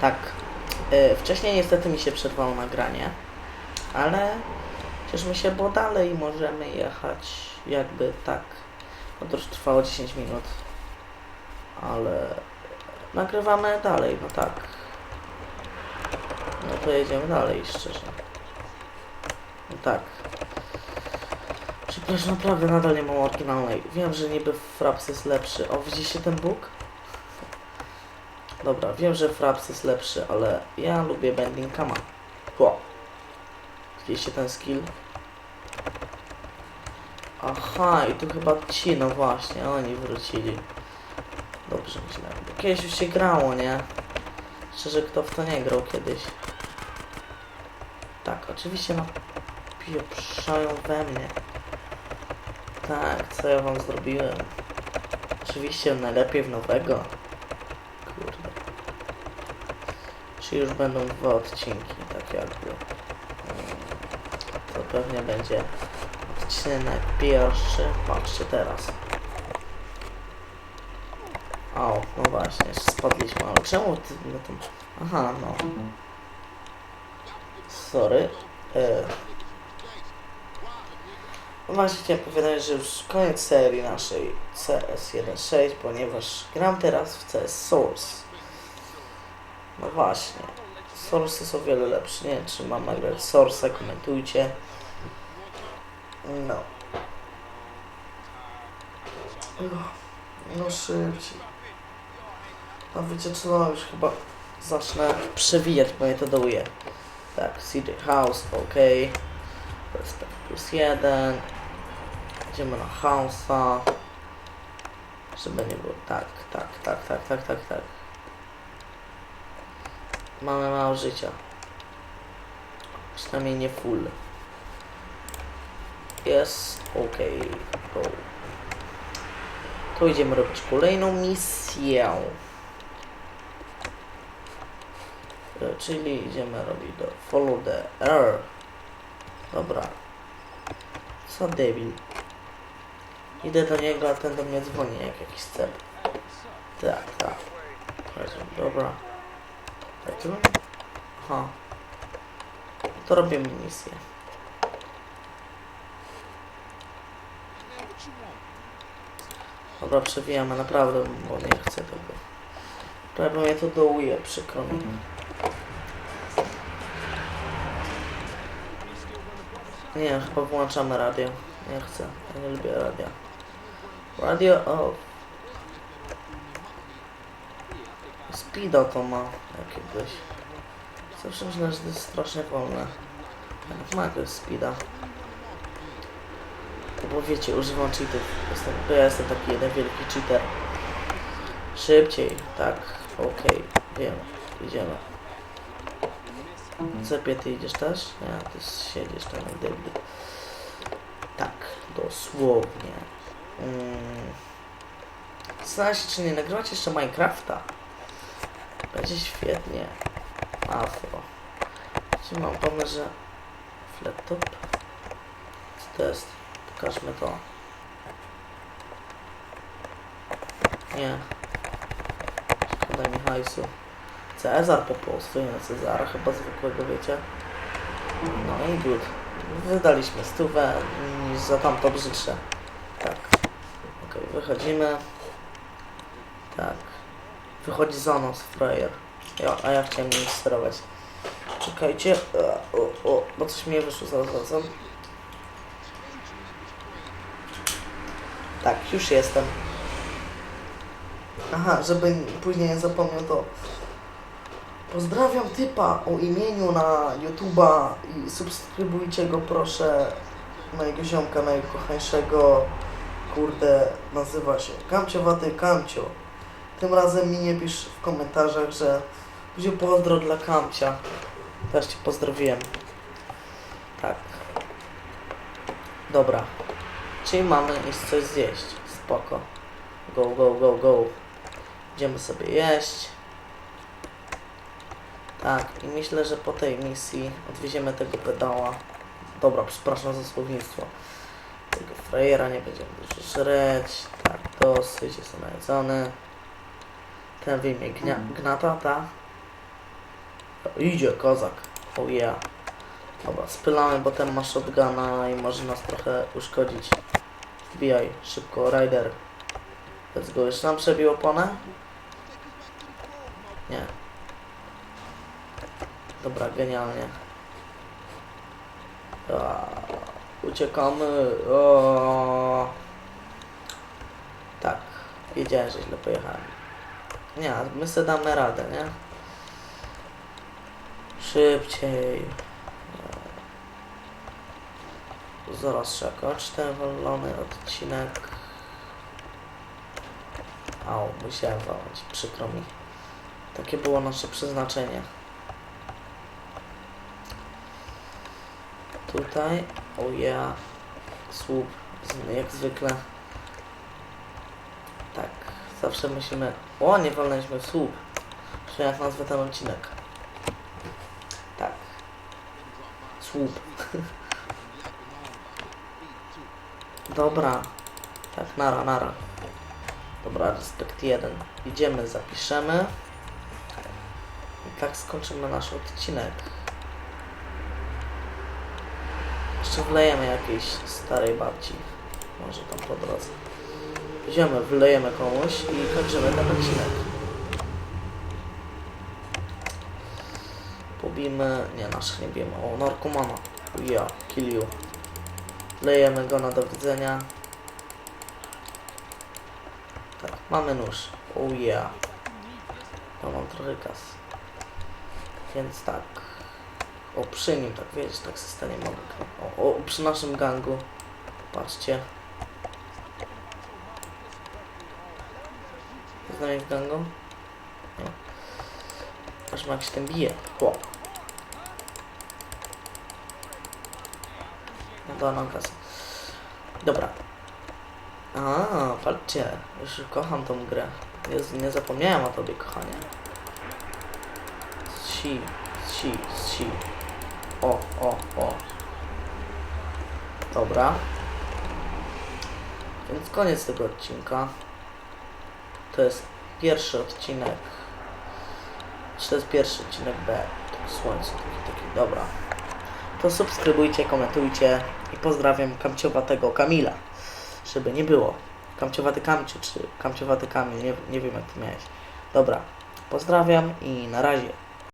Tak. E, wcześniej niestety mi się przerwało nagranie, ale cieszmy się, bo dalej możemy jechać jakby tak. Podróż trwała 10 minut, ale nagrywamy dalej, no tak. No to jedziemy dalej, szczerze. No tak. Przepraszam, naprawdę nadal nie mam oryginalnej. Wiem, że niby Fraps jest lepszy. O, widzicie ten bóg? Dobra, wiem, że Fraps jest lepszy, ale ja lubię Bending Kama. Ło. Widzieliście ten skill? Aha, i tu chyba ci, no właśnie, oni wrócili. Dobrze myślałem, kiedyś już się grało, nie? Szczerze, kto w to nie grał kiedyś? Tak, oczywiście napieprzają we mnie. Tak, co ja wam zrobiłem? Oczywiście najlepiej w nowego. Kurde. Czy już będą dwa odcinki, tak jakby. To pewnie będzie odcinek pierwszy. Patrzcie teraz. O, no właśnie, spadliśmy, ale czemu ty no. Aha, no. Sorry. E... No Właśnie chciałem powiedzieć, że już koniec serii naszej CS1.6, ponieważ gram teraz w CS Source. No właśnie. Source jest o wiele lepszy. Nie wiem, czy mam nagrać Source, komentujcie. No. No szybciej. No wiecie co, już chyba zacznę przewijać, bo mnie to dołuje. Tak, CD House, ok. Respect plus jeden. Idziemy na House'a. Żeby nie było tak, tak, tak, tak, tak, tak, tak. Mamy mało życia. Przynajmniej nie full. Jest ok. Go. Tu idziemy robić kolejną misję. E, Czyli idziemy robić do follow the error. Dobra. Co debil. Idę do niego, a ten do mnie dzwoni jak jakiś cel. Tak, tak. Dobra. Tak, tu? Aha. To robimy misję. Dobra, przewijamy naprawdę, bo nie chcę tego. Prawie mnie to dołuje, przykro mi. Nie, chyba włączamy radio. Nie chcę, ja nie lubię radia. Radio off. Speeda to ma jakiegoś. Zawsze myślałem, że to jest strasznie wolne. Ale ma jakiegoś speeda. Bo wiecie, używam cheatów. Jestem, ja jestem taki jeden wielki cheater. Szybciej, tak, okej, wiem, idziemy. Cepie, ty idziesz też? Nie, ty siedzisz tam jak. Tak, dosłownie. Mm. Zastanawiam czy nie nagrywać jeszcze Minecrafta. Będzie świetnie. Afro. Czy mam pomysł, że... Flattop? Co to jest? Pokażmy to. Nie. Szkoda mi hajsu. Cezar po polsku, nie Cezara, chyba zwykłego, wiecie. No i good. Wydaliśmy stówę i za tamto brzydsze. Tak. Okej, wychodzimy. Tak. Wychodzi za nas frajer. Ja, a ja chciałem nim sterować. Czekajcie. O, o, bo coś mi nie wyszło, zaraz wracam. Tak, już jestem. Aha, żeby później nie zapomniał to. Pozdrawiam typa o imieniu na YouTube'a i subskrybujcie go proszę. Mojego ziomka najkochańszego. Kurde, nazywa się Kamciowaty Kamcio. Tym razem mi nie pisz w komentarzach, że będzie pozdro dla Kamcia. Też cię pozdrowiłem. Tak. Dobra. Czyli mamy iść coś zjeść. Spoko. Go, go, go, go. Idziemy sobie jeść. Tak, i myślę, że po tej misji odwieziemy tego pedała. Dobra, przepraszam za słownictwo. Tego frajera nie będziemy dużo żreć. Tak, dosyć, jestem najedzony. Ten wyjmie gnia- gnata, ta. Idzie kozak. Oh yeah. Dobra, spylamy, bo ten ma shotguna i może nas trochę uszkodzić. Wbijaj, szybko, Rider. Let's go. Jeszcze nam przebił oponę? Nie. Dobra, genialnie. A, uciekamy. O. Tak, wiedziałem, że źle pojechałem. Nie, my sobie damy radę, nie? Szybciej. Zaraz kończyć ten wolony odcinek. Au, musiałem walnąć, przykro mi. Takie było nasze przeznaczenie. Tutaj, o ja, słup, jak zwykle. Tak, zawsze musimy... O, nie walnęliśmy w słup. Czy jak nazwę ten odcinek? Tak. Słup. Dobra. Tak, nara, nara. Dobra, respekt 1. Idziemy, zapiszemy. I tak skończymy nasz odcinek. Jeszcze wlejemy jakiejś starej babci. Może tam po drodze. Idziemy, wlejemy komuś i kończymy ten odcinek. Pobijmy... Nie, naszych nie bijemy. O, narkomana. Ja, kill you. Lejemy go na do widzenia. Tak, mamy nóż. Oh yeah. No mam trochę kas. Więc tak. O, przy nim, tak wiesz, tak się stanie mogę. O, o, przy naszym gangu. Patrzcie. Z nami w gangu? Jak się ten bije. Chłop. No to na kasę. Dobra. A, patrzcie, już kocham tą grę. Jezu, nie zapomniałem o tobie, kochanie. Si, si, si. O, o, o. Dobra. Więc koniec tego odcinka. To jest pierwszy odcinek. Czy to jest pierwszy odcinek B? Słońce, taki, taki, dobra. To subskrybujcie, komentujcie i pozdrawiam kamciowatego Kamila. Żeby nie było. Kamciowaty Kamciu, czy kamciowaty Kamil, nie, nie wiem jak to miałeś. Dobra, pozdrawiam i na razie.